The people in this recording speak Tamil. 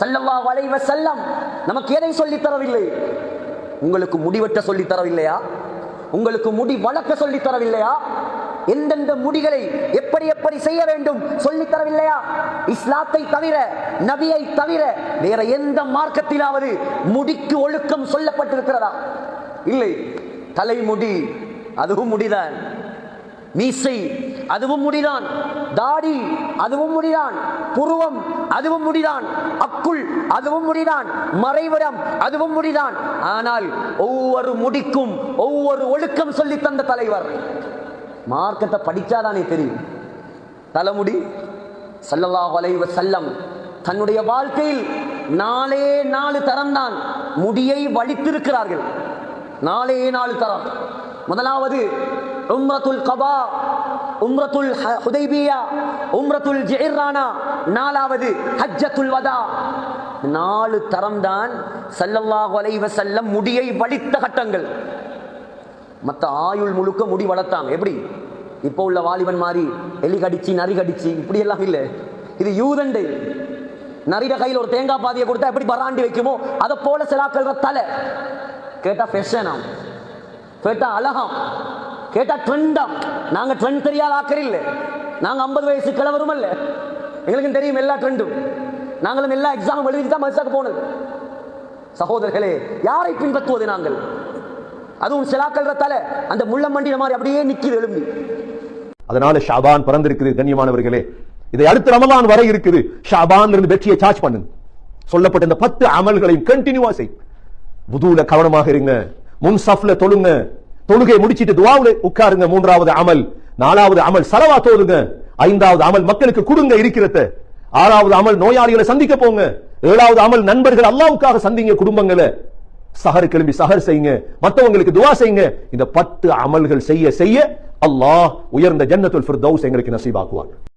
சல்லல்லா வளைவ செல்லம் நமக்கு எதை சொல்லி தரவில்லை? உங்களுக்கு முடிவெட்ட சொல்லித் தரவில்லையா? உங்களுக்கு முடி வளர்க்க சொல்லி தரவில்லையா? எந்தெந்த முடிகளை எப்படி எப்படி செய்ய வேண்டும் சொல்லி தரவில்லையா? இஸ்லாத்தை தவிர நபியை தவிர வேற எந்த மார்க்கத்திலாவது முடிக்கு ஒழுக்கம் சொல்லப்பட்டிருக்கிறதா? இல்லை. தலைமுடி அதுவும் முடிதான். மீசை அதுவும் முடிதான். தாடி அதுவும் முடிதான். புருவம் அதுவும் முடிதான். அக்குள் அதுவும் முடிதான். மறைவிடம் அதுவும் முடிதான். ஆனால் ஒவ்வொரு முடிக்கும் ஒவ்வொரு ஒழுக்கம் சொல்லி தந்த தலைவர். மார்க்கத்தை படிச்சாதானே தெரியும். தலைமுடி ஸல்லல்லாஹு அலைஹி வஸல்லம் தன்னுடைய வாழ்க்கையில் நாலே நாலு தரம் தான் முடியை வலித்திருக்கிறார்கள். நாலே நாலு தரம். முதலாவது உம்ரத்துல் கபா உம்ரத்துல் ஹ- ஹுதைபியா உம்ரத்துல் ஜிஹ்ரானா நாலாவது ஹஜ்ஜத்துல் வதா. நாலு தரம் தான் ஸல்லல்லாஹு அலைஹி செல்ல முடியை வலித்த கட்டங்கள். மற்ற ஆயுள் முழுக்க முடி வளர்த்தாங்க. எப்படி? இப்போ உள்ள வாலிபன் மாதிரி எலி கடிச்சு நரி கடிச்சு இப்படி எல்லாம் இல்லை. இது யூதண்டு. நரிட கையில் ஒரு தேங்காய் பாதியை கொடுத்தா எப்படி பராண்டி வைக்குமோ அதை போல சிலாக்கள் தலை. கேட்டா ஃபெஷனாம் கேட்டா அழகாம். கேட்டா ட்ரெண்டாம் நாங்க ட்ரெண்ட் தெரியாத ஆக்கர் நாங்கள் நாங்க ஐம்பது வயசு கிழவரும் இல்ல எங்களுக்கும் தெரியும் எல்லா ட்ரெண்டும் நாங்களும் எல்லா எக்ஸாமும் எழுதிட்டு தான் மதுசாக்கு போனது. சகோதரர்களே யாரை பின்பற்றுவது நாங்கள்? அதுவும் சிலாக்கள் தலை அந்த முள்ளமண்டின மாதிரி அப்படியே நிற்கிது எழும்பி. அதனால ஷாபான் பிறந்திருக்குது கண்ணியமானவர்களே. இதை அடுத்த ரமலான் வரை இருக்குது. ஷாபான் இருந்து வெற்றியை சார்ஜ் பண்ணுங்க. சொல்லப்பட்ட இந்த பத்து அமல்களையும் கண்டினியூவா செய். புதுல கவனமாக இருங்க. முன்சஃப்ல தொழுங்க. தொழுகை முடிச்சிட்டு துவாவுல உட்காருங்க மூன்றாவது அமல். நாலாவது அமல் சலவா தோதுங்க ஐந்தாவது அமல் மக்களுக்கு கொடுங்க இருக்கிறத. ஆறாவது அமல் நோயாளிகளை சந்திக்க போங்க. ஏழாவது அமல் நண்பர்கள் அல்லாவுக்காக சந்திங்க குடும்பங்களை. சஹர் கிளம்பி சஹர் செய்யுங்க. மத்தவங்களுக்கு துவா செய்யுங்க. இந்த பத்து அமல்கள் செய்ய செய்ய அல்லாஹ் உயர்ந்த ஜன்னத்துல் ஃபிர்தௌஸ் எங்களுக்கு நசீபாக்குவார்